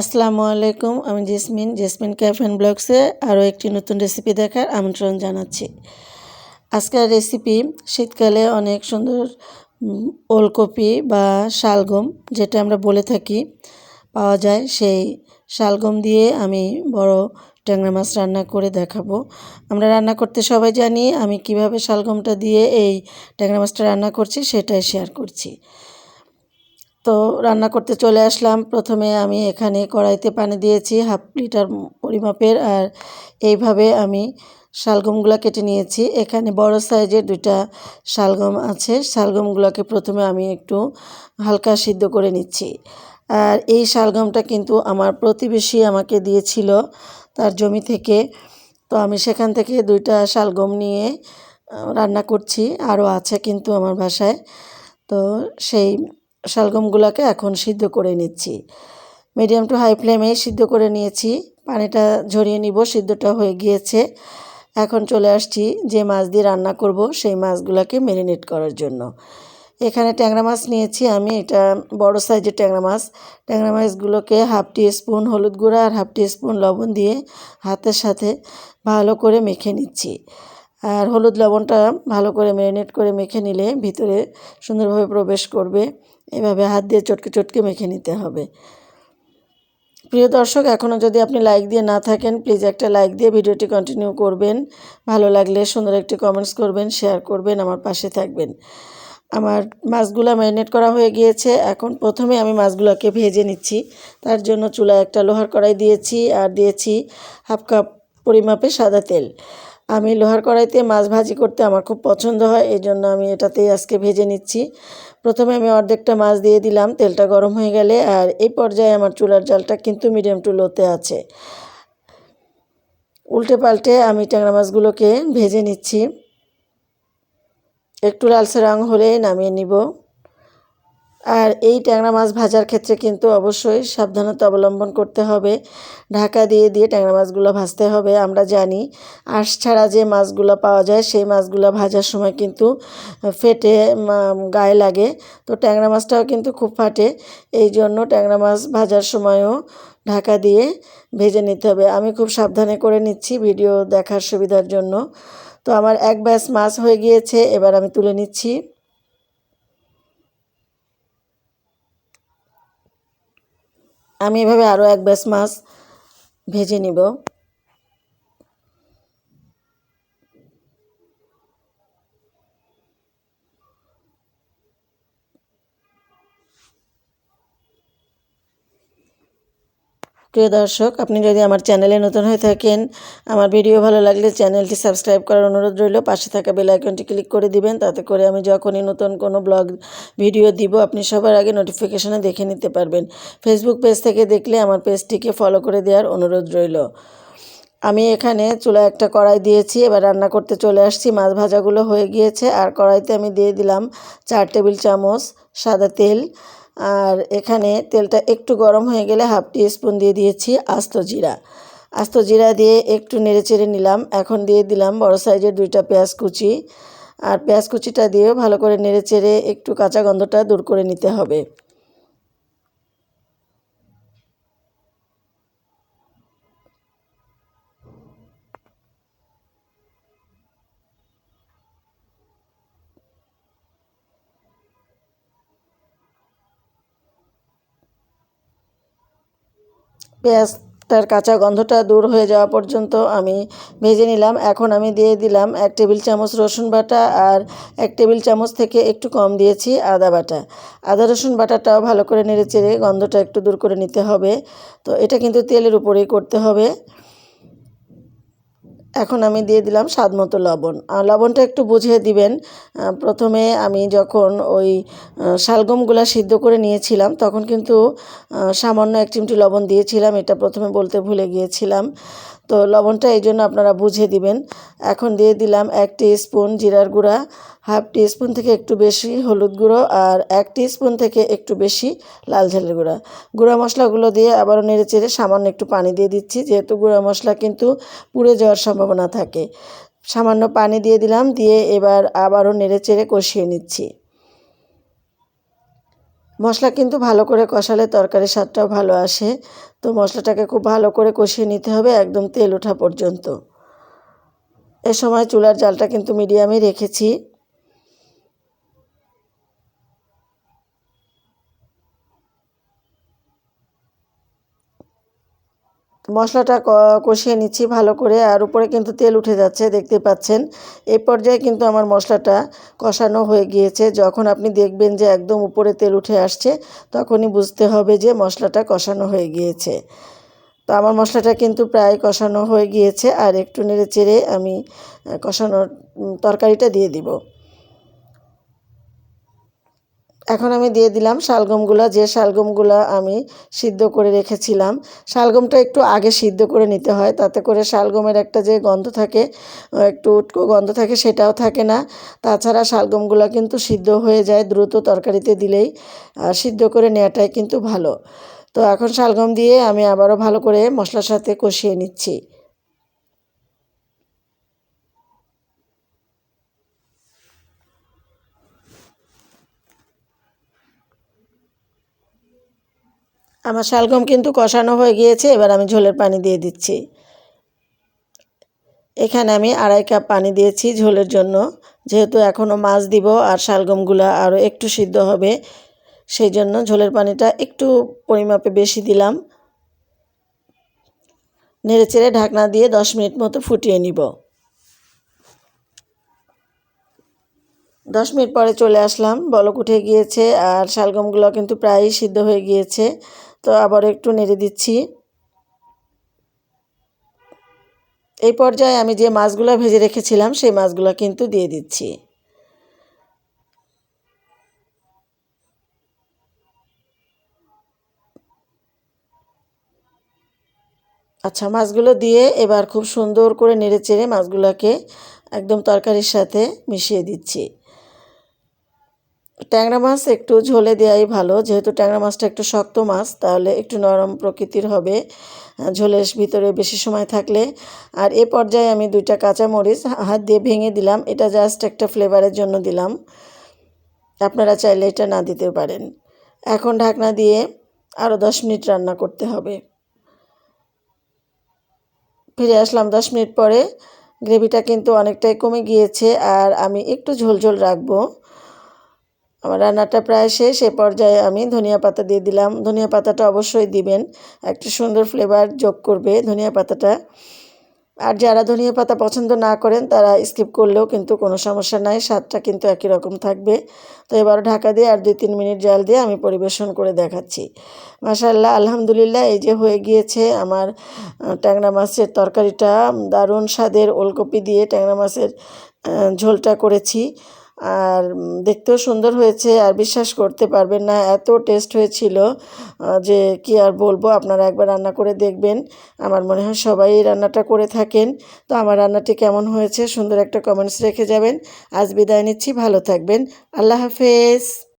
আসসালামু আলাইকুম, আমি জেসমিন। জেসমিন ক্যাফ অ্যান্ড ব্লগসে আরও একটি নতুন রেসিপি দেখার আমন্ত্রণ জানাচ্ছি। আজকের রেসিপি শীতকালে অনেক সুন্দর ওলকপি বা শালগম, যেটা আমরা বলে থাকি, পাওয়া যায়। সেই শালগম দিয়ে আমি বড় ট্যাংরা মাছ রান্না করে দেখাবো। আমরা রান্না করতে সবাই জানি আমি কীভাবে শালগমটা দিয়ে এই ট্যাংরা মাছটা রান্না করছি, সেটাই শেয়ার করছি। তো রান্না করতে চলে আসলাম। প্রথমে আমি এখানে কড়াইতে পানি দিয়েছি, হাফ লিটার পরিমাপের, আর এইভাবে আমি শালগমগুলো কেটে নিয়েছি। এখানে বড় সাইজের দুইটা শালগম আছে। শালগমগুলোকে প্রথমে আমি একটু হালকা সিদ্ধ করে নিচ্ছি। আর এই শালগমটা কিন্তু আমার প্রতিবেশী আমাকে দিয়েছিল তার জমি থেকে। তো আমি সেখান থেকে দুইটা শালগম নিয়ে রান্না করছি। আরও আছে কিন্তু আমার বাসায়। তো সেই শালগমগুলোকে এখন সিদ্ধ করে নিচ্ছি। মিডিয়াম টু হাই ফ্লেমে সিদ্ধ করে নিয়েছি। পানিটা ঝরিয়ে নিব, সিদ্ধটা হয়ে গিয়েছে। এখন চলে আসছি যে মাছ দিয়ে রান্না করব, সেই মাছগুলোকে ম্যারিনেট করার জন্য। এখানে ট্যাংরা মাছ নিয়েছি আমি, এটা বড় সাইজের ট্যাংরা মাছ। ট্যাংরা মাছগুলোকে হাফ টি স্পুন হলুদ গুঁড়া আর হাফ টি স্পুন লবণ দিয়ে হাতের সাথে ভালো করে মেখে নিচ্ছি। আর হলুদ লবণটা ভালো করে ম্যারিনেট করে মেখে নিলে ভিতরে সুন্দরভাবে প্রবেশ করবে। এভাবে হাত দিয়ে চটকে চটকে মেখে নিতে হবে। প্রিয় দর্শক এখনও যদি আপনি লাইক দিয়ে না থাকেন, প্লিজ একটা লাইক দিয়ে ভিডিওটি কন্টিনিউ করবেন। ভালো লাগলে সুন্দর একটি কমেন্টস করবেন, শেয়ার করবেন, আমার পাশে থাকবেন। আমার মাছগুলো ম্যারিনেট করা হয়ে গিয়েছে। এখন প্রথমে আমি মাছগুলোকে ভেজে নিচ্ছি। তার জন্য চুলায় একটা লোহার কড়াই দিয়েছি আর দিয়েছি হাফ কাপ পরিমাপে সাদা তেল। আমি লোহার কড়াইতে মাছ ভাজি করতে আমার খুব পছন্দ হয়, এই জন্য আমি এটাতেই আজকে ভেজে নিচ্ছি। প্রথমে আমি অর্ধেকটা মাছ দিয়ে দিলাম, তেলটা গরম হয়ে গেলে, আর এই পর্যায়ে আমার চুলার জালটা কিন্তু মিডিয়াম টু লোতে আছে। উল্টে পাল্টে আমি ট্যাংরা মাছগুলোকে ভেজে নিচ্ছি। একটু লালচে রং হলে নামিয়ে নিব। আর এই ট্যাংরা মাছ ভাজার ক্ষেত্রে কিন্তু অবশ্যই সাবধানতা অবলম্বন করতে হবে। ঢাকা দিয়ে দিয়ে ট্যাংরা মাছগুলো ভাজতে হবে, আমরা জানি। আঁশ ছাড়া যে মাছগুলো পাওয়া যায়, সেই মাছগুলো ভাজার সময় কিন্তু ফেটে গায়ে লাগে। তো ট্যাংরা মাছটাও কিন্তু খুব ফাটে। এই জন্য ট্যাংরা মাছ ভাজার সময়ও ঢাকা দিয়ে ভেজে নিতে হবে। আমি খুব সাবধানে করে নিচ্ছি ভিডিও দেখার সুবিধার জন্য। তো আমার এক ব্যাস মাছ হয়ে গিয়েছে, এবার আমি তুলে নিচ্ছি। আমি এভাবে আরও এক ব্যাস মাছ ভেজে নিব। প্রিয় দর্শক, আপনি যদি আমার চ্যানেলে নতুন হয়ে থাকেন, আমার ভিডিও ভালো লাগলে চ্যানেলটি সাবস্ক্রাইব করার অনুরোধ রইল। পাশে থাকা বেল আইকনটি ক্লিক করে দিবেন, তাতে করে আমি যখনই নতুন কোনো ব্লগ, ভিডিও দিব, আপনি সবার আগে নোটিফিকেশনে দেখে নিতে পারবেন। ফেসবুক পেজ থেকে দেখলে আমার পেজটিকে ফলো করে দেওয়ার অনুরোধ রইল। আমি এখানে চুলা একটা কড়াই দিয়েছি, এবার রান্না করতে চলে আসছি। মাছ ভাজাগুলো হয়ে গিয়েছে, আর কড়াইতে আমি দিয়ে দিলাম চার টেবিল চামচ সাদা তেল আর এখানে তেলটা একটু গরম হয়ে গেলে হাফ টি স্পুন দিয়ে দিয়েছি আস্ত জিরা। আস্ত জিরা দিয়ে একটু নেড়ে চেড়ে নিলাম। এখন দিয়ে দিলাম বড় সাইজের দুইটা পেঁয়াজ কুচি। আর পেঁয়াজ কুচিটা দিয়েও ভালো করে নেড়ে চেড়ে একটু কাঁচা গন্ধটা দূর করে নিতে হবে। পেঁয়াজটার কাঁচা গন্ধটা দূর হয়ে যাওয়া পর্যন্ত আমি ভেজে নিলাম। এখন আমি দিয়ে দিলাম এক টেবিল চামচ রসুন বাটা আর এক টেবিল চামচ থেকে একটু কম দিয়েছি আদা বাটা। আদা, রসুন বাটাটাও ভালো করে নেড়ে চেড়ে গন্ধটা একটু দূর করে নিতে হবে। তো এটা কিন্তু তেলের উপরেই করতে হবে। এখন আমি দিয়ে দিলাম স্বাদ মতো লবণ। আর লবণটা একটু বুঝিয়ে দিবেন। প্রথমে আমি যখন ওই শালগমগুলো সিদ্ধ করে নিয়েছিলাম, তখন কিন্তু সামান্য এক চিমটি লবণ দিয়েছিলাম। এটা প্রথমে বলতে ভুলে গিয়েছিলাম। তো লবণটা এই জন্য আপনারা বুঝে দিবেন। এখন দিয়ে দিলাম এক স্পুন জিরার গুঁড়া, হাফ টি স্পুন থেকে একটু বেশি হলুদ গুঁড়ো আর এক স্পুন থেকে একটু বেশি লাল ঝালের গুঁড়া। গুঁড়া মশলাগুলো দিয়ে আবারও নেড়ে চেড়ে সামান্য একটু পানি দিয়ে দিচ্ছি, যেহেতু গুঁড়া মশলা কিন্তু পুড়ে যাওয়ার সম্ভাবনা থাকে। সামান্য পানি দিয়ে দিলাম, দিয়ে এবার আবারও নেড়ে চেড়ে কষিয়ে নিচ্ছি। মশলা কিন্তু ভালো করে কষালে তরকারির স্বাদটাও ভালো আসে। তো মশলাটাকে খুব ভালো করে কষিয়ে নিতে হবে একদম তেল ওঠা পর্যন্ত। এ সময় চুলার জালটা কিন্তু মিডিয়ামে রেখেছি। মশলাটা কষিয়ে নিচ্ছি ভালো করে, আর উপরে কিন্তু তেল উঠে যাচ্ছে দেখতে পাচ্ছেন। এই পর্যায়ে কিন্তু আমার মশলাটা কষানো হয়ে গিয়েছে। যখন আপনি দেখবেন যে একদম উপরে তেল উঠে আসছে, তখনই বুঝতে হবে যে মশলাটা কষানো হয়ে গিয়েছে। তো আমার মশলাটা কিন্তু প্রায় কষানো হয়ে গিয়েছে, আর একটু নেড়ে চেড়ে আমি কষানোর তরকারিটা দিয়ে দিব। এখন আমি দিয়ে দিলাম শালগমগুলো, যে শালগমগুলো আমি সিদ্ধ করে রেখেছিলাম। শালগমটা একটু আগে সিদ্ধ করে নিতে হয়, তাতে করে শালগমের একটা যে গন্ধ থাকে একটু উটকো গন্ধ থাকে সেটাও থাকে না। তাছাড়া শালগমগুলো কিন্তু সিদ্ধ হয়ে যায় দ্রুত তরকারিতে দিলেই সিদ্ধ করে নেওয়াটাই কিন্তু ভালো। তো এখন শালগম দিয়ে আমি আবারও ভালো করে মশলার সাথে কষিয়ে নিচ্ছি। আমার শালগম কিন্তু কষানো হয়ে গিয়েছে, এবার আমি ঝোলের পানি দিয়ে দিচ্ছি। এখানে আমি আড়াই কাপ পানি দিয়েছি ঝোলের জন্য। যেহেতু এখনও মাছ দিব আর শালগমগুলো আরও একটু সিদ্ধ হবে, সেই জন্য ঝোলের পানিটা একটু পরিমাপে বেশি দিলাম। নেড়ে চেড়ে ঢাকনা দিয়ে দশ মিনিট মতো ফুটিয়ে নিব। দশ মিনিট পরে চলে আসলাম, বলক উঠে গিয়েছে আর শালগমগুলো কিন্তু প্রায়ই সিদ্ধ হয়ে গিয়েছে। তো আবার একটু নেড়ে দিচ্ছি। এই পর্যায়ে আমি যে মাছগুলো ভেজে রেখেছিলাম, সেই মাছগুলো কিন্তু দিয়ে দিচ্ছি। আচ্ছা মাছগুলো দিয়ে এবার খুব সুন্দর করে নেড়ে চেড়ে মাছগুলোকে একদম তরকারির সাথে মিশিয়ে দিচ্ছি। ট্যাংরা মাছ একটু ঝোলে দেওয়াই ভালো। যেহেতু ট্যাংরা মাছটা একটু শক্ত মাছ, তাহলে একটু নরম প্রকৃতির হবে। ঝোলের ভিতরে বেশি সময় থাকলে। আর এ পর্যায়ে আমি দুইটা কাঁচা মরিচ হাত দিয়ে ভেঙে দিলাম। এটা জাস্ট একটা ফ্লেভারের জন্য দিলাম। আপনারা চাইলে এটা না দিতে পারেন। এখন ঢাকনা দিয়ে আরও দশ মিনিট রান্না করতে হবে। ফিরে আসলাম দশ মিনিট পরে। গ্রেভিটা কিন্তু অনেকটাই কমে গিয়েছে। আর আমি একটু ঝোল ঝোল রাখব। আমার রান্নাটা প্রায় শেষ। এ পর্যায়ে আমি ধনিয়া পাতা দিয়ে দিলাম। ধনিয়া পাতাটা অবশ্যই দিবেন। একটা সুন্দর ফ্লেভার যোগ করবে ধনিয়া পাতাটা। আর যারা ধনিয়া পাতা পছন্দ না করেন, তারা স্কিপ করলেও কিন্তু কোনো সমস্যা নাই। স্বাদটা কিন্তু একই রকম থাকবে। তো এবার ঢাকা দিয়ে আর দুই তিন মিনিট জাল দিয়ে আমি পরিবেশন করে দেখাচ্ছি। মাসাল্লাহ আলহামদুলিল্লাহ, এই যে হয়ে গিয়েছে আমার ট্যাংরা মাছের তরকারিটা। দারুণ স্বাদের ওলকপি দিয়ে ট্যাংরা মাছের ঝোলটা করেছি। আর দেখতেও সুন্দর হয়েছে আর বিশ্বাস করতে পারবেন না। এত টেস্ট হয়েছিল যে কি আর বলব, আপনারা একবার রান্না করে দেখবেন। আমার মনে হয় সবাই এই রান্নাটা করে থাকেন। তো আমার রান্নাটি কেমন হয়েছে, সুন্দর একটা কমেন্টস রেখে যাবেন। আজ বিদায় নিচ্ছি, ভালো থাকবেন। আল্লাহ হাফেজ।